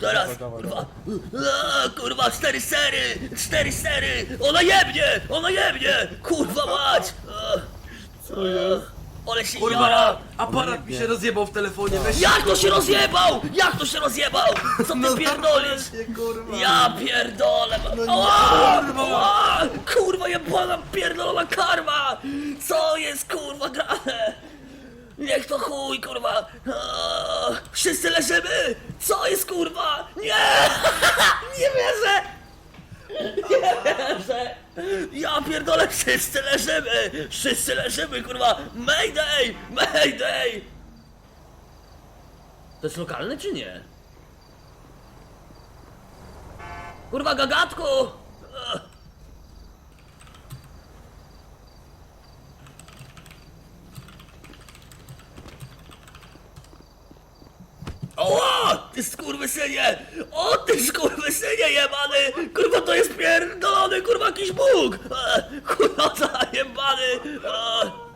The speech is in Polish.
Teraz, kurwa, Eee, kurwa, cztery sery, cztery sery, ona jebnie, ona jebnie, kurwa mać. Eee, Co jest? Ale się Kurwa, jara. aparat mi się rozjebał w telefonie, weź Jak to się rozjebał? Jak to się rozjebał? Co ty No pierdolisz? normalnie, kurwa. Ja pierdolę! No Ała! kurwa. Ała! Kurwa jebana pierdolona karma! Co jest kurwa grane? Niech to chuj kurwa! Wszyscy leżymy! Co jest kurwa? Nie! Nie wierzę! Nie wierzę! Ja pierdolę, wszyscy leżymy! Wszyscy leżymy kurwa! Mayday! Mayday! To jest lokalne czy nie? Kurwa gagatku! Ty skurwysynie! O ty skurwysynie jebany! Kurwa to jest pierdolony kurwa jakiś Bóg! Ech, Kurwa zajebany! Ech.